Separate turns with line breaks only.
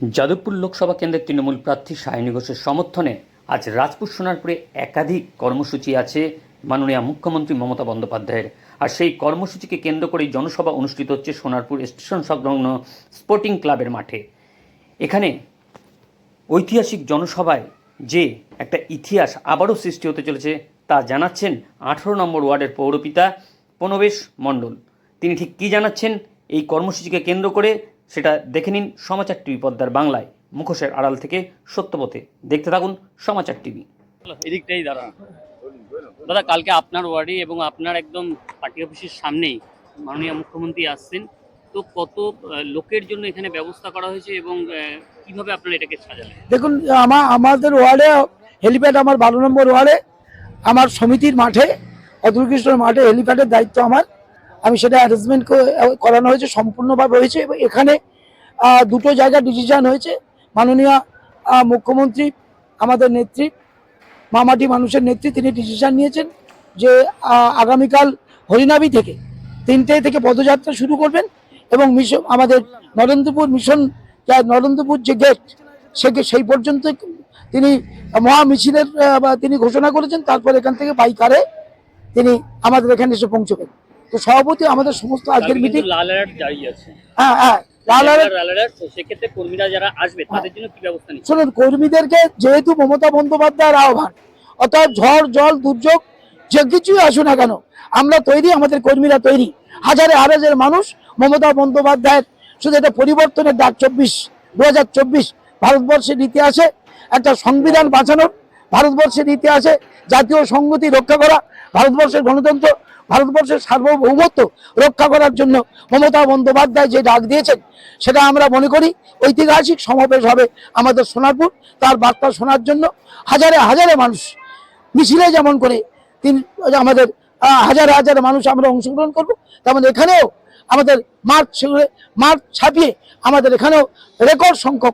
যাদবপুর লোকসভা কেন্দ্রের তৃণমূল প্রার্থী সায়নী ঘোষের সমর্থনে আজ রাজপুর সোনারপুরে একাধিক কর্মসূচি আছে মাননীয় মুখ্যমন্ত্রী মমতা বন্দ্যোপাধ্যায়ের। আর সেই কর্মসূচিকে কেন্দ্র করেই জনসভা অনুষ্ঠিত হচ্ছে সোনারপুর স্টেশন সংলগ্ন স্পোর্টিং ক্লাবের মাঠে। এখানে ঐতিহাসিক জনসভায় যে একটা ইতিহাস আবারও সৃষ্টি হতে চলেছে, তা জানাচ্ছেন আঠেরো নম্বর ওয়ার্ডের পৌরপিতা প্রণবেশ মণ্ডল। তিনি ঠিক কী জানাচ্ছেন? এই কর্মসূচিকে কেন্দ্র করে সেটা দেখে নিন সমাচার টিভি পদ্মার বাংলায়। মুখোশের আড়াল থেকে সত্যপথে। দেখতে থাকুন সমাচার টিভি।
এদিকটাই দাঁড়া দাদা কালকে আপনার ওয়ার্ডে এবং আপনার একদম পার্টি অফিসের সামনেই মাননীয় মুখ্যমন্ত্রী আসছেন। তো কত লোকের জন্য এখানে ব্যবস্থা করা হয়েছে এবং কীভাবে আপনারা এটাকে সাজালেন?
দেখুন আমার আমাদের ওয়ার্ডে হেলিপ্যাড আমার বারো নম্বর ওয়ার্ডে আমার সমিতির মাঠে অতুলকৃষ্ণর মাঠে হেলিপ্যাডের দায়িত্ব আমার। আমি সেটা অ্যারেঞ্জমেন্ট করানো হয়েছে, সম্পূর্ণভাবে হয়েছে। এবং এখানে দুটো জায়গা ডিসিশন হয়েছে। মাননীয় মুখ্যমন্ত্রী, আমাদের নেত্রী, মামাটি মানুষের নেত্রী, তিনি ডিসিশন নিয়েছেন যে আগামীকাল হরিনাবি থেকে তিনটে থেকে পদযাত্রা শুরু করবেন। এবং মিশন, আমাদের নরেন্দ্রপুর মিশন নরেন্দ্রপুর যে গেট সে সেই পর্যন্ত তিনি মহা মিছিলের তিনি ঘোষণা করেছেন। তারপর এখান থেকে বাইকারে তিনি আমাদের এখানে এসে পৌঁছবেন। তো সভাপতি আমাদের সমস্ত আজকের মিটিং
লাল অ্যালার্ট জারি আছে।
হ্যাঁ হ্যাঁ লাল
অ্যালার্ট সেক্ষেত্রে কর্মীরা যারা আসবে তাদের জন্য কি ব্যবস্থা নিচ্ছে?
শুনুন কর্মীদেরকে যেহেতু মমতা বন্দ্যোপাধ্যায়ের আহ্বান অর্থাৎ ঝড় জল দুর্যোগ যে কিছুই আসুক না কেন আমরা তৈরি আমাদের কর্মীরা তৈরি। হাজারে মানুষ মমতা বন্দ্যোপাধ্যায়ের শুধু এটা পরিবর্তনের ডাক চব্বিশ দু হাজার চব্বিশ ভারতবর্ষের ইতিহাসে একটা সংবিধান বাঁচানোর ভারতবর্ষের ইতিহাসে জাতীয় সংহতি রক্ষা করা, ভারতবর্ষের গণতন্ত্র, ভারতবর্ষের সার্বভৌমত্ব রক্ষা করার জন্য মমতা বন্দ্যোপাধ্যায় যে ডাক দিয়েছেন, সেটা আমরা মনে করি ঐতিহাসিক সমাবেশ হবে আমাদের সোনারপুর। তার বার্তা শোনার জন্য হাজারে হাজারে মানুষ মিছিলে যেমন করে তিন আমাদের হাজারে হাজারে মানুষ আমরা অংশগ্রহণ করব তেমন এখানেও আমাদের মাঠ মাঠ ছাপিয়ে আমাদের এখানেও রেকর্ড সংখ্যক